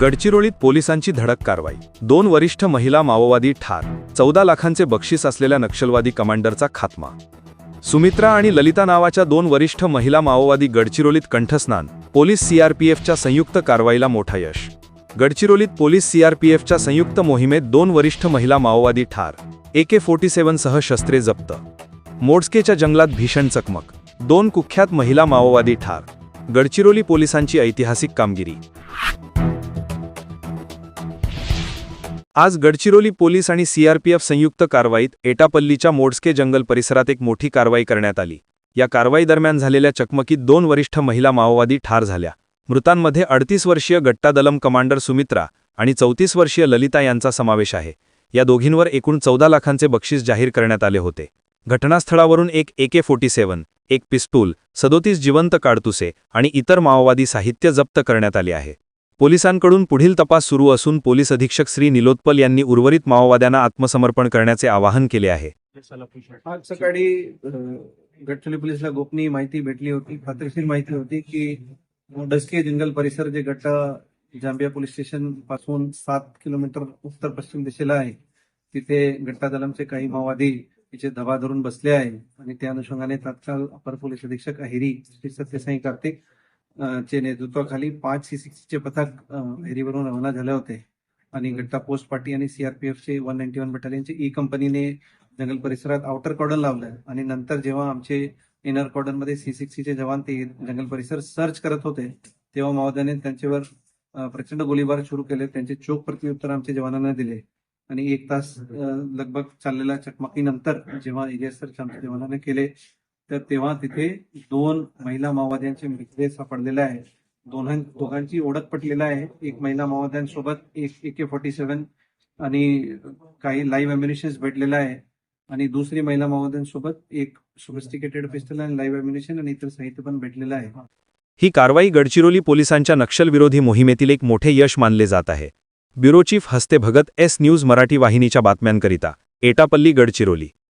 गडचिरोलीत पोलिसांची धडक कारवाई. दोन वरिष्ठ महिला माओवादी ठार. चौदा लाखांचे बक्षीस असलेल्या नक्षलवादी कमांडरचा खात्मा. सुमित्रा आणि ललिता नावाच्या दोन वरिष्ठ महिला माओवादी गडचिरोलीत कंठस्नान. पोलीस सीआरपीएफच्या संयुक्त कारवाईला मोठा यश. गडचिरोलीत पोलीस सीआरपीएफच्या संयुक्त मोहिमेत दोन वरिष्ठ महिला माओवादी ठार. एके फोर्टी सेव्हनसह शस्त्रे जप्त. मोडस्केच्या जंगलात भीषण चकमक. दोन कुख्यात महिला माओवादी ठार. गडचिरोली पोलिसांची ऐतिहासिक कामगिरी. आज गडचिरोली पोलीस आणि सीआरपीएफ संयुक्त कारवाईत एटापल्लीच्या मोडस्के जंगल परिसरात एक मोठी कारवाई करण्यात आली. या कारवाई दरम्यान झालेल्या चकमकीत दोन वरिष्ठ महिला माओवादी ठार झाल्या. मृतांमध्ये अडतीस वर्षीय गट्टा दलम कमांडर सुमित्रा आणि चौतीस वर्षीय ललिता यांचा समावेश आहे. या दोघींवर एकूण चौदा लाखांचे बक्षीस जाहीर करण्यात आले होते. घटनास्थळावरून एक एके फोर्टी सेव्हन एक पिस्तूल सदोतीस जिवंत काडतुसे आणि इतर माओवादी साहित्य जप्त करण्यात आले आहे. पोलिसांकडून पुढील तपास सुरू असून पोलीस अधीक्षक श्री निलोत्पल यांनी उर्वरित माओवाद्यांना आत्मसमर्पण करण्याचे आवाहन केले आहे. आज सकाळी अं, गडचिरोली गोपनीय माहिती भेटली होती खात्रीशीर माहिती होती की डस्के जंगल परिसर जे गट्टा जांबिया पोलीस स्टेशनपासून सात किलोमीटर उत्तर पश्चिम दिशेला आहे तिथे गट्टा दलमचे काही माओवादी तिचे धबा धरून बसले आहे आणि त्या अनुषंगाने तात्काळ अपर पोलीस अधीक्षक अहिरी श्री सत्यसाई कार्तिक चे नेतृत्वाखाली पाच सी चे पथक हेरीवरून रवाना झाले होते. आणि गट्टा पोस्ट पार्टी आणि सीआरपीएफचे वन नाईन्टी वन बटालियनचे ई कंपनीने जंगल परिसरात आउटर कॉर्डन लावलंय आणि नंतर जेव्हा आमचे इनर कॉर्डनमध्ये सी सिक्सचे जवान ते जंगल परिसर सर्च करत होते तेव्हा माओवाद्याने त्यांच्यावर प्रचंड गोळीबार सुरू केले. त्यांचे चोख प्रत्युत्तर आमच्या जवानांना दिले. आणि एक तास लगभग चाललेल्या चकमकीनंतर जेव्हा एरिया सर्च आमच्या जवानाने केले तर तेव्हा तिथे दोन महिला माओवाद्यांचे मृतदेह सापडलेले आहे. दोन दोघांची ओळख पटलेला आहे. एक महिला माओवाद्यांसोबत एक ए के फोर्टी सेव्हन आणि काही लाईव्ह अम्युनिशन्स भेटलेला आहे. आणि दुसरी महिला माओवाद्यांसोबत एक सोफिस्टिकेटेड पिस्टल आणि लाईव्ह अम्युनिशन आणि इतर साहित्य पण भेटलेलं आहे. ही कारवाई गडचिरोली पोलिसांच्या नक्षलविरोधी मोहिमेतील एक मोठे यश मानले जात आहे. ब्युरो चीफ हस्ते भगत एस न्यूज मराठी वाहिनीच्या बातम्यांकरिता एटापल्ली गडचिरोली.